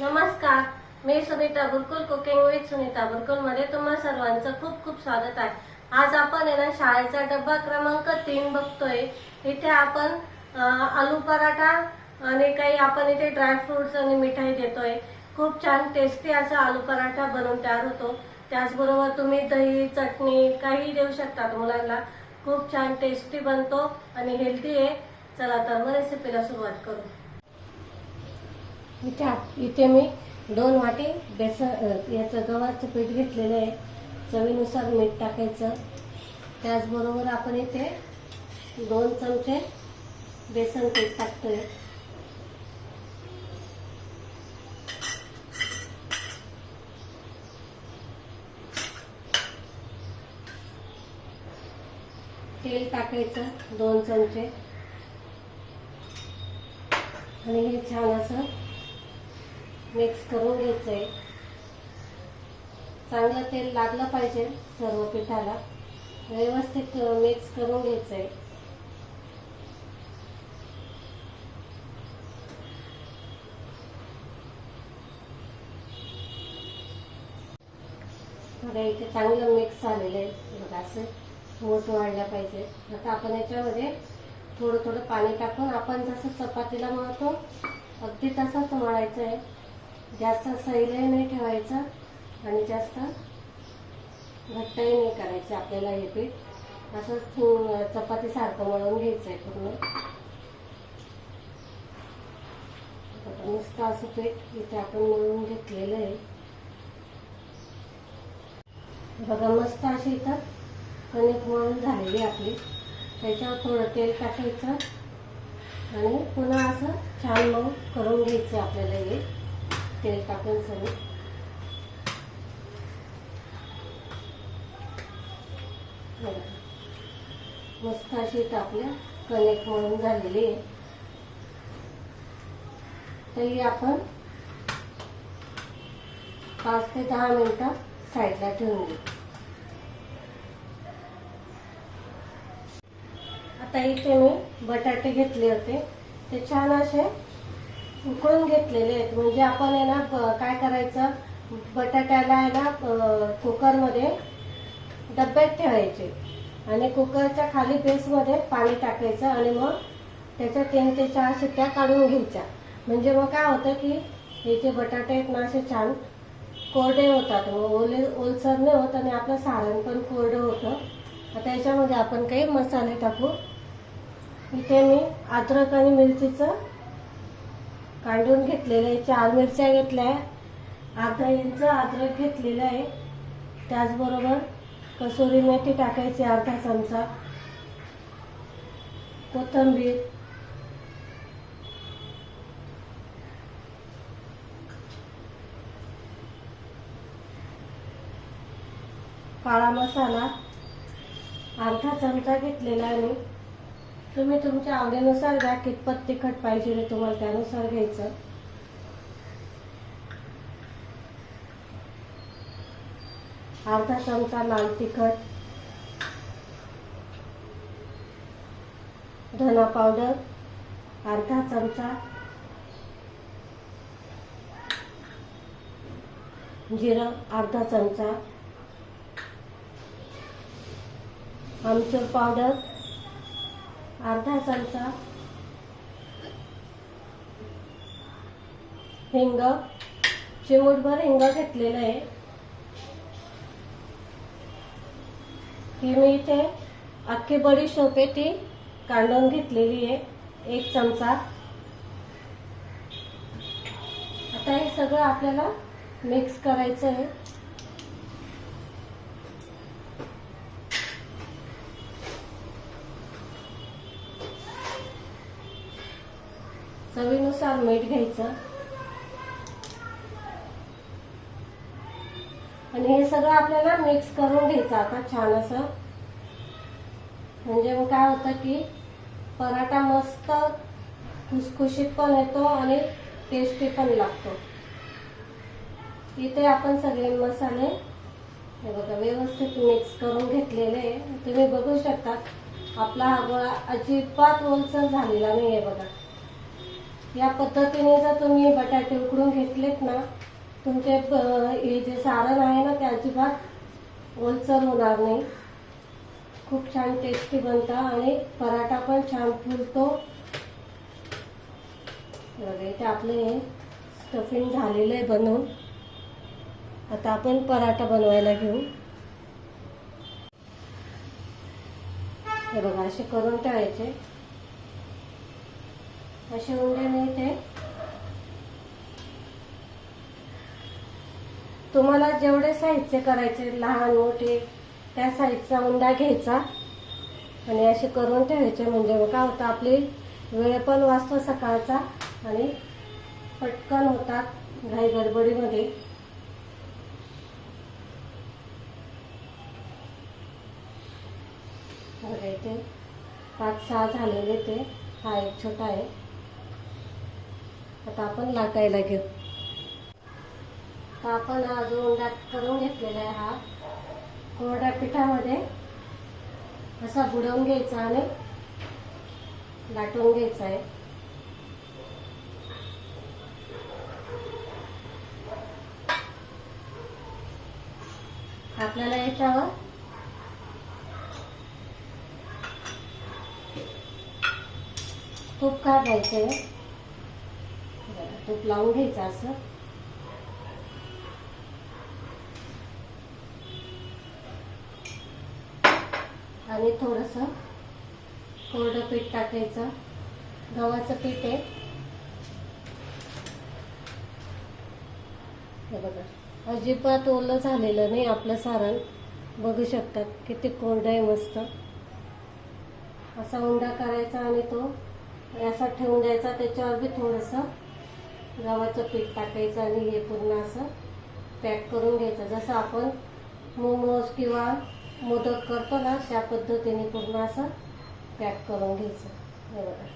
नमस्कार मी Sunita Burkul cooking with Sunita बुरकुलमध्ये तुम्हा सर्वांचं खूप खूप स्वागत आहे. आज आपण आहे ना शाळेचा डब्बा क्रमांक तीन बघतोय. इथे आपण आलू पराठा आणि काही आपण इथे ड्रायफ्रुट्स आणि मिठाई देतोय. खूप छान टेस्टी असा आलू पराठा बनवून तयार होतो. त्याचबरोबर तुम्ही दही चटणी काही देऊ शकतात मुलांना. खूप छान टेस्टी बनतो आणि हेल्दी आहे. चला तर मग रेसिपीला सुरुवात करू. इथे इथे मी दोन वाटी बेसन याचं गव्हाचं पीठ घेतलेलं आहे. चवीनुसार मीठ टाकायचं. त्याचबरोबर आपण इथे दोन चमचे बेसन पीठ टाकतोय. तेल टाकायचं दोन चमचे. आणि हे छान असं मिक्स करून घ्यायचं आहे चांगलं तेल लागलं पाहिजे सर्व पिठाला. व्यवस्थित मिक्स करून घ्यायचं आहे बघा इथे चांगलं मिक्स झालेलं आहे. बघा असं मोठ वाढलं पाहिजे. आता आपण याच्यामध्ये थोडं थोडं पाणी टाकून आपण जसं चपातीला मळतो अगदी तसंच मळायचं आहे. जास्त सैलही नाही ठेवायचं आणि जास्त घट्टही नाही करायचं आपल्याला हे पीठ. असं चपाती सारखं मळून घ्यायचं आहे पूर्ण नुसतं असं पीठ इथे आपण मळून घेतलेलं आहे. बघा मस्त अशी इथं कणिक मळून झालेली आपली. त्याच्यावर थोडं तेल टाकायचं आणि पुन्हा असं छान मऊ करून घ्यायचं आपल्याला हे. तेल टाकून सगळं. मस्त अशी टाकल्या कनेक्ट म्हणून झालेली आहे. तरी आपण पाच ते दहा मिनिटं साईडला ठेवून घेऊ आता इथे मी बटाटे घेतले होते. ते छान असे उकळून घेतलेले आहेत. म्हणजे आपण आहे ना काय करायचं? बटाट्याला आहे ना कुकरमध्ये डब्यात ठेवायचे. आणि कुकरच्या खाली बेसमध्ये पाणी टाकायचं आणि मग त्याच्या तीन ते चार शिट्ट्या काढून घ्यायच्या. म्हणजे मग काय होतं की हे जे बटाटे आहेत ना असे छान कोरडे होतात. मग ओले ओलसर नाही होत आणि आपलं सारण पण कोरडं होतं. आता याच्यामध्ये आपण काही मसाले टाकू. इथे मी अद्रक आणि मिरचीचं काढून घेतलेलं आहे. चार मिरच्या घेतल्या. आहे अर्धा इंच अद्रक घेतलेलं आहे. त्याचबरोबर कसुरी मेथी टाकायची अर्धा चमचा. कोथिंबीर. काळा मसाला. अर्धा चमचा घेतलेला आहे मी. तुम्ही तुमच्या आवडीनुसार घ्या कितपत तिखट पाहिजे तुम्हाला त्यानुसार घ्यायचं. अर्धा चमचा लाल तिखट. धना पावडर. अर्धा चमचा. जिरं अर्धा चमचा. आमचूर पावडर. अर्धा चमचा हिंग. चिमूटभर हिंग घेतलेलं आहे. ही मी इथे अख्खी बडी शोपे ती कांडून घेतलेली आहे. एक चमचा. आता हे सगळं आपल्याला मिक्स करायचं आहे. चवीनुसार मीठ घ्यायचं. आणि हे सगळं आपल्याला मिक्स करून घ्यायचं आता छान असं. म्हणजे मग काय होतं की पराठा मस्त खुसखुशीत पण येतो आणि टेस्टी पण लागतो. इथे आपण सगळे मसाले हे बघा व्यवस्थित मिक्स करून घेतलेले. तुम्ही बघू शकता आपला हा गोळा अजिबात ओलसर झालेला नाही आहे बघा. या पद्धतीने जर तुम्ही बटाटे उकडून घेतलेत ना तुमचे हे जे सारण आहे ना ते अजिबात ओलसर होणार नाही. खूप छान टेस्टी बनतं आणि पराठा पण छान फुलतो. बघा इथे आपले हे स्टफिंग झालेलं आहे बनवून. आता आपण पराठा बनवायला घेऊ. हे बघा असे करून ठेवायचे. असे उंडे मी इथे तुम्हाला जेवढे साहित्य करायचे लहान मोठे त्या साईजचा उंडा घ्यायचा आणि असे करून ठेवायचे. म्हणजे मग काय होतं आपली वेळ पण वाचतो सकाळचा आणि पटकन होतात घाई गडबडीमध्ये. इथे पाच सहा झालेले ते. हा एक छोटा आहे. आता आपण लाटायला घेऊ. आपण हा जो उंडा करून घेतलेला आहे हा कोरड्या पिठामध्ये असा बुडवून घ्यायचा आणि लाटून घ्यायचा आहे. आपल्याला याच्यावर तूप काढायचं आहे तूप लावून घ्यायचं असं. आणि थोडंसं कोरडं पीठ टाकायचं. गव्हाचं पीठ आहे. हे बघा अजिबात ओलं झालेलं नाही आपलं सारण. बघू शकतात किती कोरडं आहे मस्त. असा उंडा करायचा आणि तो असा ठेवून द्यायचा त्याच्यावर बी थोडंसं गव्हाचं पीठ टाकायचं आणि हे पूर्ण असं पॅक करून घ्यायचं. जसं आपण मोमोज किंवा मोदक करतो ना त्या पद्धतीने पूर्ण असं पॅक करून घ्यायचं. हे बघा.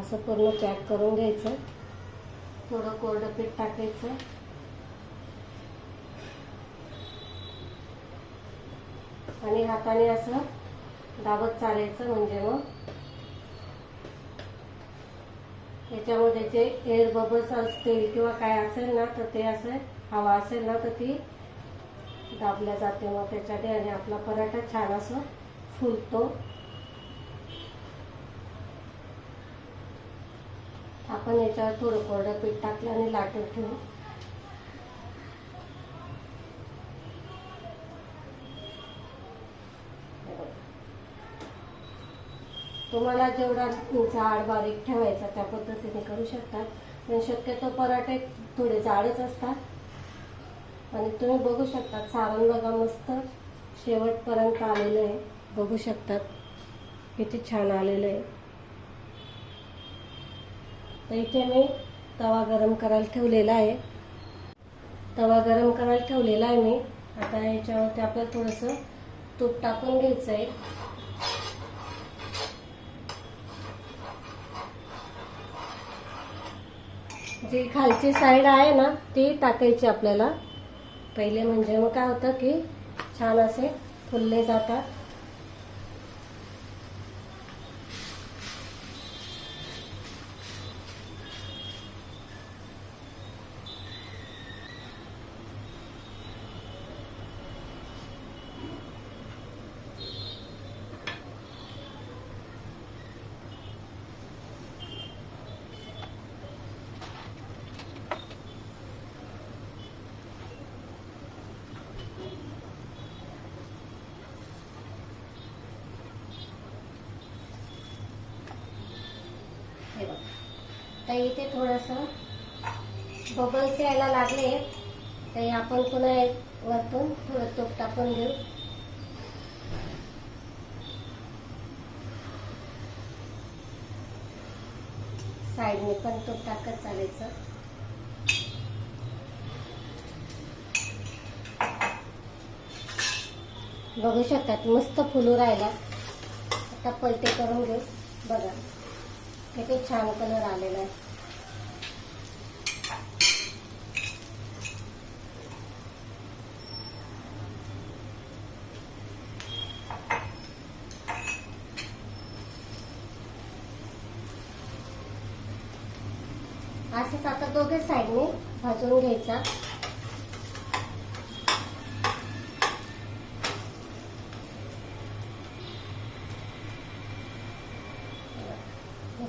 असं पूर्ण पॅक करून घ्यायचं. थोडं कोरडं पीठ टाकायचं. आणि हाताने असं दाबत चालायचं म्हणजे मग याच्यामध्ये जे एअर बबल्स असतील किंवा काय असेल ना तर ते असं हवा असेल ना तर ती दाबल्या जाते मग त्याच्याने आणि आपला पराठा छान असं फुलतो. आपण याच्यावर थोडं कोरडं पीठ टाकलं आणि लाटून ठेवू. तुम्हाला जेवढा जाड बारीक ठेवायचा त्या पद्धतीने करू शकतात. पण शक्यतो पराठे थोडे जाडच असतात. आणि तुम्ही बघू शकतात सारण बघा मस्त शेवटपर्यंत आलेलं आहे. बघू शकतात किती छान आलेलं आहे. तर इथे मी तवा गरम करायला ठेवलेला आहे. तवा गरम करायला ठेवलेला आहे मी. आता याच्यावरती आपल्याला थोडंसं तूप टाकून घ्यायचं आहे जी खालची साईड आहे ना ती टाकायची आपल्याला. पहिले म्हणजे मग काय होतं की छान असे फुलले जातात हे बघ तर इथे थोडंसं बबल्स यायला लागले. तर आपण पुन्हा एक वरतून थोडं तूप टाकून घेऊ साईडने पण तूप टाकत चालायचं. बघू शकतात मस्त फुलू राहिला. आता पलटे करून घेऊ. बघा. किती छान कलर आलेला आहे. असंच आता दोघे साईडने भाजून घ्यायचा.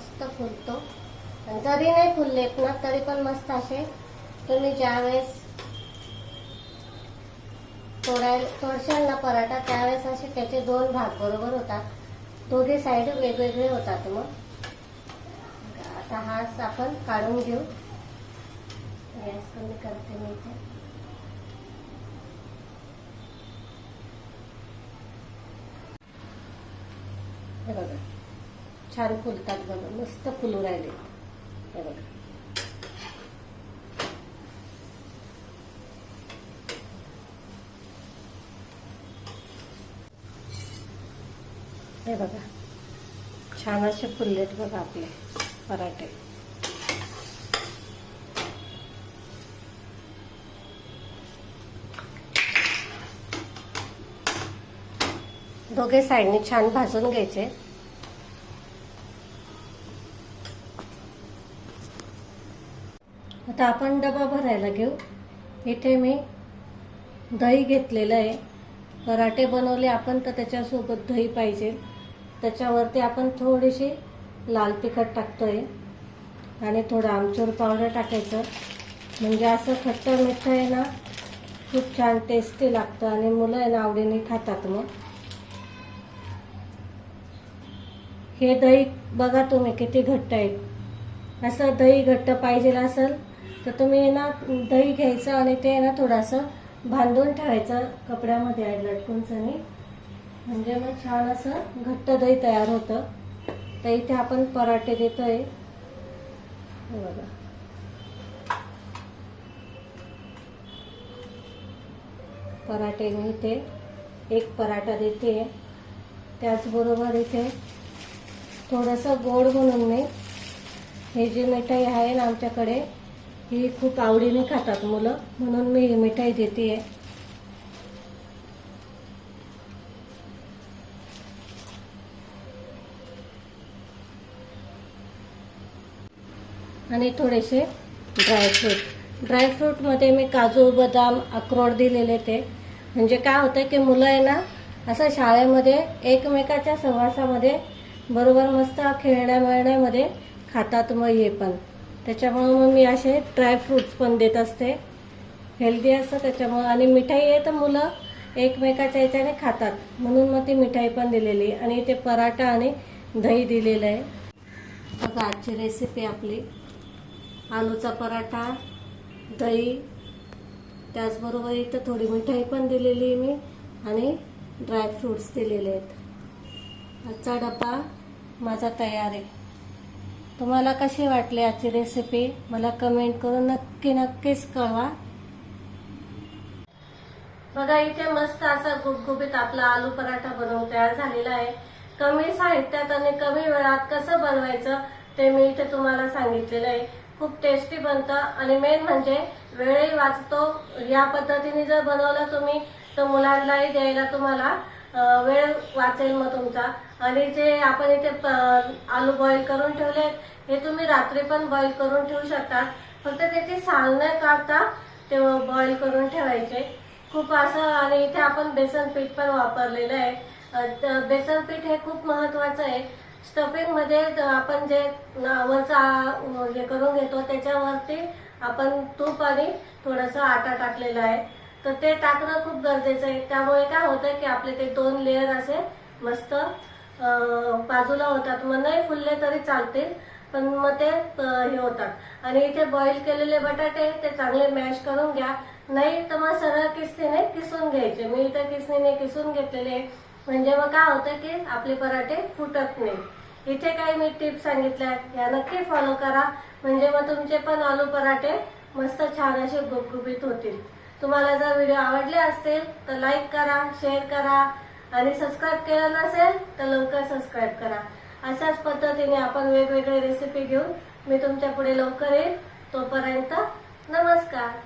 मस्त फुलतो. जरी नाही फुललेत ना तरी पण मस्त असे. तुम्ही ज्यावेळेस तोडाय तोडशाल ना पराठा त्यावेळेस असे त्याचे दोन भाग बरोबर होतात. दोघे साईड वेगवेगळे होतात मग. आता हा आपण काढून घेऊ. गॅस कमी करते मी इथे. हे बघा. छान फुलतात बघा मस्त फुलू राहिले हे बघा. हे बघा. छान असे फुललेत बघा आपले पराठे. दोघे साईडने छान भाजून घ्यायचे. आता आपण डबा भरायला घेऊ. इथे मी दही घेतलेलं आहे. पराठे बनवले आपण तर त्याच्यासोबत दही पाहिजे. त्याच्यावरती आपण थोडीशी लाल तिखट आहे आणि थोडं आमचूर पावडर टाकायचं. म्हणजे असं खट्ट मिठं आहे ना खूप छान टेस्टी लागतं आणि मुलं आहे ना आवडीने खातात मग. हे दही बघा तुम्ही किती घट्ट आहे. असं दही घट्ट पाहिजे असेल तर तुम्ही ना दही घ्यायचं आणि ते ना थोडंसं बांधून ठेवायचं कपड्यामध्ये आहे लटकूनचं म्हणजे मग छान असं घट्ट दही तयार होतं. तर इथे आपण पराठे देतोय. बघा. पराठे मी इथे एक पराठा देते. त्याचबरोबर इथे थोडंसं गोड म्हणून मी हे जी मिठाई आहे ना आमच्याकडे ही खूप आवडीने खातात मुलं म्हणून मी ही मिठाई देते आणि थोडेसे ड्रायफ्रूट ड्रायफ्रूटमध्ये मी काजू बदाम अक्रोड दिलेले ते. म्हणजे काय होतं की मुलं आहे ना असं शाळेमध्ये एकमेकाच्या सहवासामध्ये बरोबर मस्त खेळण्या मिळण्यामध्ये खातात मग हे पण. त्याच्यामुळं मग मी असे ड्रायफ्रुट्स पण देत असते. हेल्दी असतं त्याच्यामुळं. आणि मिठाई आहे तर मुलं एकमेकाच्या याच्याने खातात. म्हणून मग ती मिठाई पण दिलेली. आणि इथे पराठा आणि दही दिलेलं आहे. बघा आजची रेसिपी आपली. आलूचा पराठा दही. त्याचबरोबर इथं थोडी मिठाई पण दिलेली आहे मी. आणि ड्रायफ्रुट्स दिलेले आहेत. आजचा डब्बा माझा तयार आहे. तुम्हाला कशी वाटली आजची रेसिपी मला कमेंट करून नक्की नक्कीच कळवा. बघा इथे मस्त असा गुबगुबीत आपला आलू पराठा बनवून तयार झालेला आहे. कमी साहित्यात आणि कमी वेळात कसं बनवायचं ते मी इथे तुम्हाला सांगितलेलं आहे. खूप टेस्टी बनतं आणि मेन म्हणजे वेळही वाचतो. या पद्धतीने जर बनवलं तुम्ही तर मुलांनाही द्यायला तुम्हाला वेळ वाचेल मग तुमचा. आणि जे आपण इथे आलू बॉईल करून ठेवले हे तुम्ही रात्री पण बॉईल करून ठेवू शकता. फक्त त्याची साल न काढता ते बॉईल करून ठेवायचे. खूप असं आणि इथे आपण बेसन पीठ पण वापरलेलं आहे. बेसन पीठ हे खूप महत्वाचं आहे. स्टफिंगमध्ये आपण जे वरचा हे करून घेतो त्याच्यावरती आपण तूप आणि थोडंसं आटा टाकलेला आहे. तर ते टाकणं खूप गरजेचं आहे. त्यामुळे काय होतं की आपले ते दोन लेअर असे मस्त बाजूला होतात. मग नाही फुलले तरी चालतील पण मग ते हे होतात. आणि इथे बॉईल केलेले बटाटे ते चांगले मॅश करून घ्या. नाही तर मग सरळ किसणीने किसून घ्यायचे. मी इथे किसणीने किसून घेतलेले. म्हणजे मग काय होतं की आपले पराठे फुटत नाही. इथे काही मी टिप्स सांगितल्या आहेत, या नक्की फॉलो करा. म्हणजे मग तुमचे पण आलू पराठे मस्त छान असे गुपगुपीत होतील. तुम्हाला जर व्हिडिओ आवडले असतील तर लाईक करा शेअर करा. आणि सबस्क्राईब केलं नसेल तर लवकर सबस्क्राईब करा. अशाच पद्धतीने आपण वेगवेगळे रेसिपी घेऊन मी तुमच्यापुढे लवकर येईल. तोपर्यंत नमस्कार.